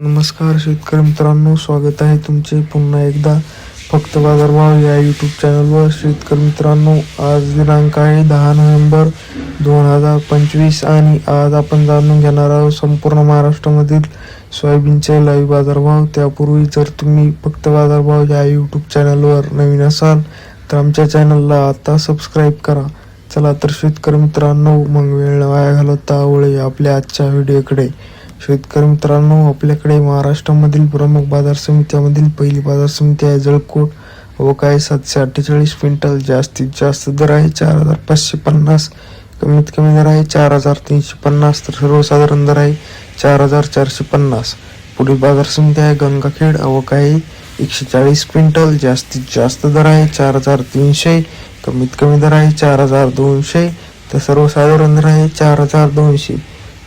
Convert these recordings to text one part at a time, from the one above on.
नमस्कार शेतकरी मित्रांनो स्वागत आहे तुमचे पुन्हा एकदा. फक्त बाजारभाव या यूट्यूब चॅनलवर शेतकरी मित्रांनो आज दिनांक आहे दहा नोव्हेंबर दोन हजार पंचवीस आणि आज आपण जाणून घेणार आहोत संपूर्ण महाराष्ट्रामधील सोयाबीनचे लाईव्ह बाजारभाव. त्यापूर्वी जर तुम्ही फक्त बाजारभाव या यूट्यूब चॅनलवर नवीन असाल तर आमच्या चॅनलला आता सबस्क्राईब करा. चला तर शेतकरी मित्रांनो मग वेळ वाया घालवता आवळे आपल्या आजच्या व्हिडिओकडे शेतकरी मित्रांनो आपल्याकडे महाराष्ट्रामधील प्रमुख बाजार समित्यामधील पहिली बाजार समिती आहे जळकोट. व काय सातशे अठ्ठेचाळीस क्विंटल जास्तीत जास्त दर आहे चार हजार पाचशे पन्नास. कमीत कमी दर आहे चार हजार तीनशे पन्नास तर सर्वसाधारण दर आहे चार हजार चारशे पन्नास. पुढील बाजार समिती आहे गंगाखेड. अवकाळी एकशे चाळीस क्विंटल जास्तीत जास्त दर आहे चार हजार तीनशे. कमीत कमी दर आहे चार हजार दोनशे. तर सर्वसाधारण दर आहे चार हजार दोनशे.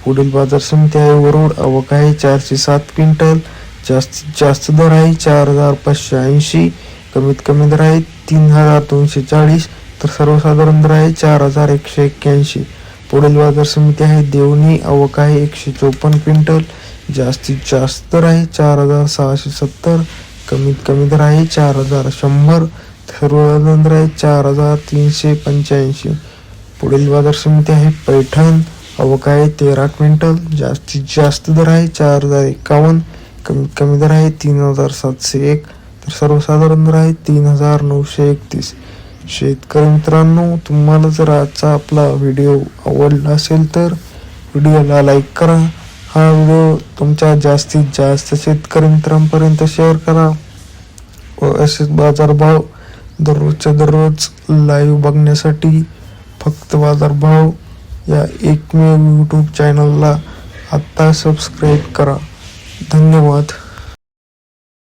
पुढील बाजार समिती आहे. वरुड अवक आहे. चारशे सात क्विंटल. जास्तीत जास्त दर आहे. चार हजार पाचशे ऐंशी. कमीत कमी दर आहे. तीन हजार दोनशे चाळीस. तर सर्वसाधारण दर आहे चार हजार एकशे एक्क्याऐंशी. पुढील बाजार समिती आहे. देवणी अवक आहे एकशे चोपन्न क्विंटल. जास्तीत जास्त दर आहे चार हजार सहाशे सत्तर. कमीत कमी दर आहे चार हजार शंभर. सर्वसाधारण दर आहे चार हजार तीनशे पंच्याऐंशी. पुढील बाजार समिती आहे पैठण. अवका आहे तेरा क्विंटल? जास्तीत जास्त दर आहे चार हजार एकावन्न कमीत कमी दर आहे तीन हजार सातशे एक तर सर्वसाधारण दर आहे तीन हजार नऊशे एकतीस. शेतकरी मित्रांनो तुम्हाला जर आजचा आपला व्हिडिओ आवडला असेल तर व्हिडिओला लाईक करा. हा व्हिडिओ तुमच्या जास्तीत जास्त शेतकरी मित्रांपर्यंत शेअर करा. व असेच बाजारभाव दररोजच्या दररोज लाईव्ह बघण्यासाठी फक्त बाजारभाव या एकमेव यूट्यूब चॅनलला आत्ता सबस्क्राईब करा. धन्यवाद.